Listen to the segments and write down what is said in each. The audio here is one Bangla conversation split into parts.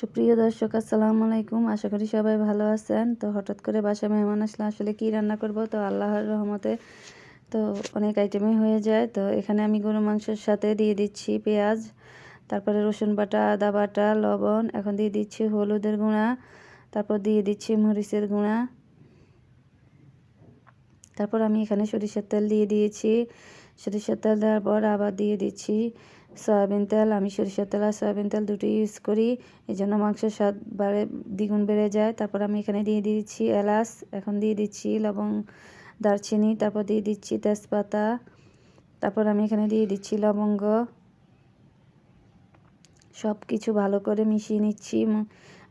সুপ্রিয় দর্শক, আসসালামু আলাইকুম। আশা করি সবাই ভালো আছেন। তো হঠাৎ করে বাসায় মেহমান আসলে আসলে কি রান্না করব? তো আল্লাহর রহমতে তো অনেক আইটেমই হয়ে যায়। তো এখানে আমি গরু মাংসের সাথে দিয়ে দিচ্ছি পেঁয়াজ, তারপরে রসুন বাটা, আদা বাটা, লবণ, এখন দিয়ে দিচ্ছি হলুদের গুঁড়া, তারপর দিয়ে দিচ্ছি মরিচের গুঁড়া। তারপর আমি এখানে সরিষার তেল দিয়ে দিয়েছি। সরিষার তেল দেওয়ার পর আবার দিয়ে দিচ্ছি সয়াবিন তেল, আমি সরিষার তেল আর সয়াবিন তেল দুটো ইউজ করি। এই জন্য মাংসের স্বাদ বাড়ে, দ্বিগুণ বেড়ে যায়। তারপর আমি এখানে দিয়ে দিচ্ছি এলাচ, এখন দিয়ে দিচ্ছি লবং, দারচিনি, তারপর দিয়ে দিচ্ছি তেজপাতা, তারপর আমি এখানে দিয়ে দিচ্ছি লবঙ্গ। সব কিছু ভালো করে মিশিয়ে নিচ্ছি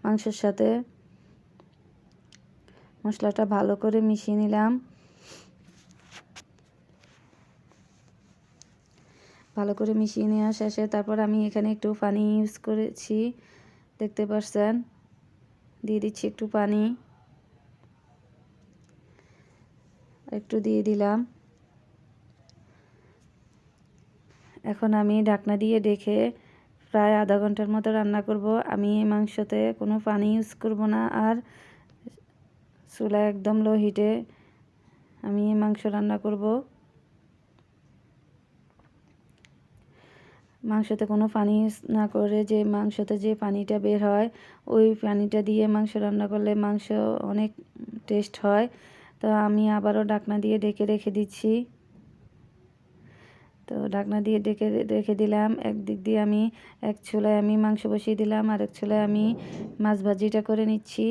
মাংসের সাথে। মশলাটা ভালো করে মিশিয়ে নিলাম। ভালো করে মিশিয়ে নেওয়া শেষে তারপর আমি এখানে একটু পানি ইউজ করেছি। দেখতে পাচ্ছেন দিয়ে দিচ্ছি একটু পানি। একটু দিয়ে দিলাম। এখন আমি ঢাকনা দিয়ে ডেকে প্রায় আধা ঘণ্টার মতো রান্না করব। আমি এই মাংসতে কোনো পানি ইউজ করব না আর চুলা একদম লো হিটে আমি এই মাংস রান্না করব। মাংসতে কোনো পানি না করে যে মাংসতে যে পানিটা বের হয়, ওই পানিটা দিয়ে মাংস রান্না করলে মাংস অনেক টেস্ট হয়। তো আমি আবারও ডাকনা দিয়ে ডেকে রেখে দিচ্ছি। তো ঢাকনা দিয়ে ডেকে রেখে দিলাম। একদিক দিয়ে আমি, এক ছোলায় আমি মাংস বসিয়ে দিলাম আর এক ছোলায় আমি মাছ ভাজিটা করে নিচ্ছি।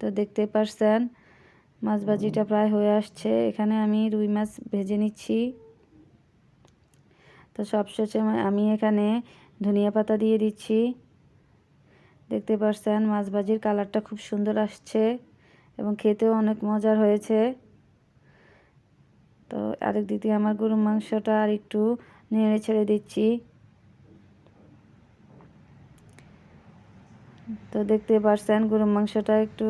তো দেখতে পারছেন, মাছ ভাজিটা প্রায় হয়ে আসছে। এখানে আমি রুই মাছ ভেজে নিচ্ছি। তো সবশেষে আমি এখানে ধনিয়া পাতা দিয়ে দিচ্ছি। দেখতে পাচ্ছেন মাছ ভাজির কালারটা খুব সুন্দর আসছে এবং খেতেও অনেক মজার হয়েছে। তো আরেক দিকে আমার গরুর মাংসটা আর একটু নেড়ে ছেড়ে দিচ্ছি। তো দেখতে পাচ্ছেন গরুর মাংসটা একটু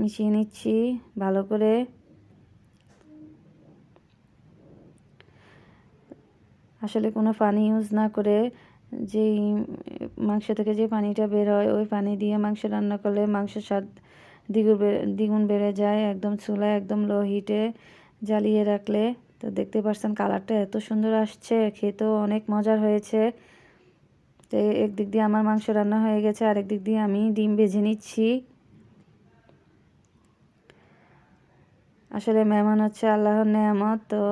মিশিয়ে নিচ্ছি ভালো করে। আসলে কোনো পানি ইউজ না করে যেই মাংস থেকে যে পানিটা বের হয়, ওই পানি দিয়ে মাংস রান্না করলে মাংসের স্বাদ দ্বিগুণ দ্বিগুণ বেড়ে যায়, একদম চুলায়, একদম লো হিটে জ্বালিয়ে রাখলে। তো দেখতে পাচ্ছেন কালারটা এত সুন্দর আসছে, খেতেও অনেক মজার হয়েছে। তো একদিক দিয়ে আমার মাংস রান্না হয়ে গেছে, আরেক দিক দিয়ে আমি ডিম ভেজে নিচ্ছি। আসলে মেহমান হচ্ছে আল্লাহর নেয়ামত, তো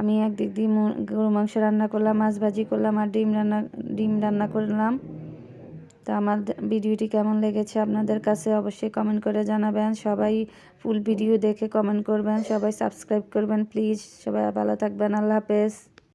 আমি একদিক দিয়ে গরু মাংস রান্না করলাম, মাছ ভাজি করলাম আর ডিম রান্না ডিম রান্না করলাম। তো আমার ভিডিওটি কেমন লেগেছে আপনাদের কাছে অবশ্যই কমেন্ট করে জানাবেন। সবাই ফুল ভিডিও দেখে কমেন্ট করবেন, সবাই সাবস্ক্রাইব করবেন প্লিজ সবাই ভালো থাকবেন, আল্লাহ হাফেজ।